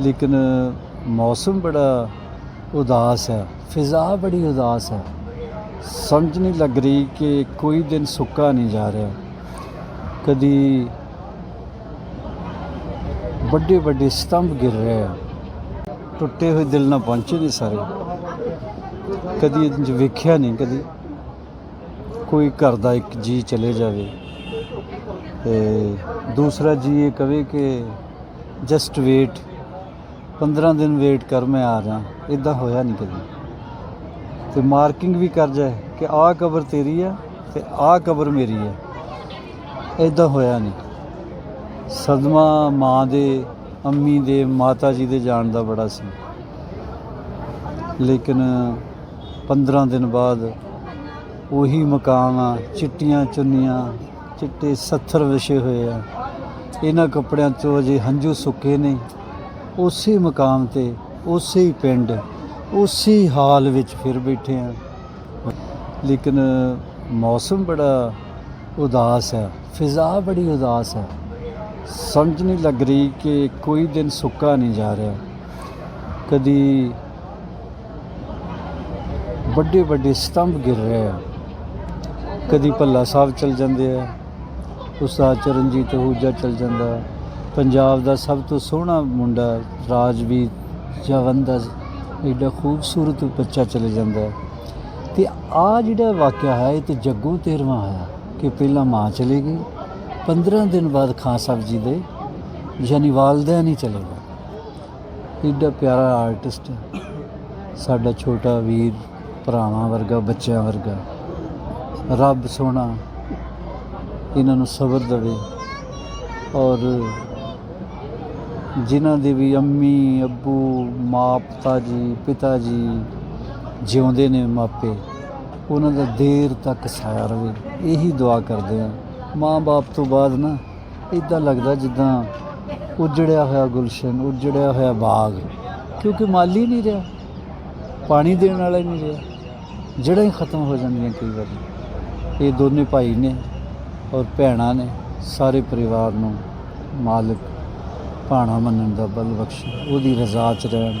ਲੇਕਿਨ ਮੌਸਮ ਬੜਾ ਉਦਾਸ ਹੈ, ਫਿਜ਼ਾ ਬੜੀ ਉਦਾਸ ਹੈ। ਸਮਝ ਨਹੀਂ ਲੱਗ ਰਹੀ ਕਿ ਕੋਈ ਦਿਨ ਸੁੱਕਾ ਨਹੀਂ ਜਾ ਰਿਹਾ। ਕਦੀ ਵੱਡੇ ਵੱਡੇ ਸਤੰਭ ਗਿਰ ਰਹੇ ਆ। ਟੁੱਟੇ ਹੋਏ ਦਿਲ ਨਾਲ ਪਹੁੰਚੇ ਨਹੀਂ ਸਾਰੇ। ਕਦੀ ਇੰਜ ਵੇਖਿਆ ਨਹੀਂ, ਕਦੀ ਕੋਈ ਘਰ ਦਾ ਇੱਕ ਜੀ ਚਲੇ ਜਾਵੇ। ਤੇ ਦੂਸਰਾ ਜੀ ਇਹ ਕਵੇ ਕਿ ਜਸਟ ਵੇਟ 15 ਦਿਨ ਵੇਟ ਕਰ ਮੈਂ ਆ ਰਿਹਾ ਇਦਾਂ ਹੋਇਆ ਨਹੀਂ ਕਦੀ। ਤੇ ਮਾਰਕਿੰਗ ਵੀ ਕਰ ਜਾਏ ਕਿ ਆਹ ਕਬਰ ਤੇਰੀ ਆ ਤੇ ਆਹ ਕਬਰ ਮੇਰੀ ਆ। ਇਦਾਂ ਹੋਇਆ ਨਹੀਂ ਸਦਮਾ ਮਾਂ ਦੇ, ਅੰਮੀ ਦੇ, ਮਾਤਾ ਜੀ ਦੇ ਜਾਣ ਦਾ ਬੜਾ ਸੀ। ਲੇਕਿਨ 15 ਦਿਨ ਬਾਅਦ ਉਹੀ ਮਕਾਨ ਆ, ਚਿੱਟੀਆਂ ਚੁੰਨੀਆਂ, ਚਿੱਟੇ ਸੱਥਰ ਵਿਛੇ ਹੋਏ ਆ। ਇਹਨਾਂ ਕੱਪੜਿਆਂ 'ਚੋਂ ਅਜੇ ਹੰਝੂ ਸੁੱਕੇ ਨੇ। ਉਸੇ ਮਕਾਮ ਤੇ, ਉਸੇ ਹੀ ਪਿੰਡ, ਉਸੇ ਹੀ ਹਾਲ ਵਿੱਚ ਫਿਰ ਬੈਠੇ ਆ ਲੇਕਿਨ ਮੌਸਮ ਬੜਾ ਉਦਾਸ ਹੈ, ਫਿਜ਼ਾ ਬੜੀ ਉਦਾਸ ਹੈ। ਸਮਝ ਨਹੀਂ ਲੱਗ ਰਹੀ ਕਿ ਕੋਈ ਦਿਨ ਸੁੱਕਾ ਨਹੀਂ ਜਾ ਰਿਹਾ। ਕਦੀ ਵੱਡੇ ਵੱਡੇ ਸਤੰਭ ਗਿਰ ਰਹੇ ਆ। ਕਦੀ ਭੱਲਾ ਸਾਹਿਬ ਚਲ ਜਾਂਦੇ ਆ ਉਸਤਾਦ ਚਰਨਜੀਤ ਹੂਜਾ ਚਲ ਜਾਂਦਾ। ਪੰਜਾਬ ਦਾ ਸਭ ਤੋਂ ਸੋਹਣਾ ਮੁੰਡਾ ਰਾਜਵੀਰ ਜਵੰਦਾ ਐਡਾ ਖੂਬਸੂਰਤ ਬੱਚਾ ਚਲੇ ਜਾਂਦਾ ਹੈ। ਤੇ ਆ ਜਿਹੜਾ ਵਾਕਿਆ ਹੈ, ਇਹ ਤੇ ਜੱਗੋਂ ਤੇਰਵਾਂ ਹੋਇਆ ਕਿ ਪਹਿਲਾਂ ਮਾਂ ਚਲੀ ਗਈ 15 ਦਿਨ ਬਾਅਦ ਖਾਂ ਸਾਹਿਬ ਜੀ ਦੇ, ਯਾਨੀ ਵਾਲਦਿਆਂ ਨਹੀਂ ਚਲੇਗਾ ਐਡਾ ਪਿਆਰਾ ਆਰਟਿਸਟ ਸਾਡਾ ਛੋਟਾ ਵੀਰ, ਭਰਾਵਾਂ ਵਰਗਾ, ਬੱਚਿਆਂ ਵਰਗਾ। ਰੱਬ ਸੋਹਣਾ, ਇਹਨਾਂ ਨੂੰ ਸਬਰ ਦੇਵੇ। ਔਰ ਜਿਨ੍ਹਾਂ ਦੇ ਵੀ ਅੰਮੀ, ਅੱਬੂ, ਮਾਂ, ਪਿਤਾ ਜੀ ਪਿਤਾ ਜੀ ਜਿਉਂਦੇ ਨੇ ਮਾਪੇ, ਉਹਨਾਂ ਦਾ ਦੇਰ ਤੱਕ ਸਾਇਆ ਰਵੇ ਇਹੀ ਦੁਆ ਕਰਦੇ ਆ। ਮਾਂ-ਬਾਪ ਤੋਂ ਬਾਅਦ ਨਾ ਇਦਾਂ ਲੱਗਦਾ ਜਿੱਦਾਂ ਉਜੜਿਆ ਹੋਇਆ ਗੁਲਸ਼ਨ, ਉਜੜਿਆ ਹੋਇਆ ਬਾਗ, ਕਿਉਂਕਿ ਮਾਲੀ ਨਹੀਂ ਰਿਹਾ, ਪਾਣੀ ਦੇਣ ਵਾਲਾ ਹੀ ਨਹੀਂ ਰਿਹਾ। ਜੜ੍ਹਾਂ ਹੀ ਖਤਮ ਹੋ ਜਾਂਦੀਆਂ ਕਈ ਵਾਰੀ। ਇਹ ਦੋਨੇ ਭਾਈ ਨੇ ਔਰ ਭੈਣਾਂ ਨੇ, ਸਾਰੇ ਪਰਿਵਾਰ ਨੂੰ ਮਾਲਕ ਭਾਣਾ ਮੰਨਣ ਦਾ ਬਲ ਬਖਸ਼ੇ ਉਹਦੀ ਰਜ਼ਾ ਚ ਰਹਿਣ।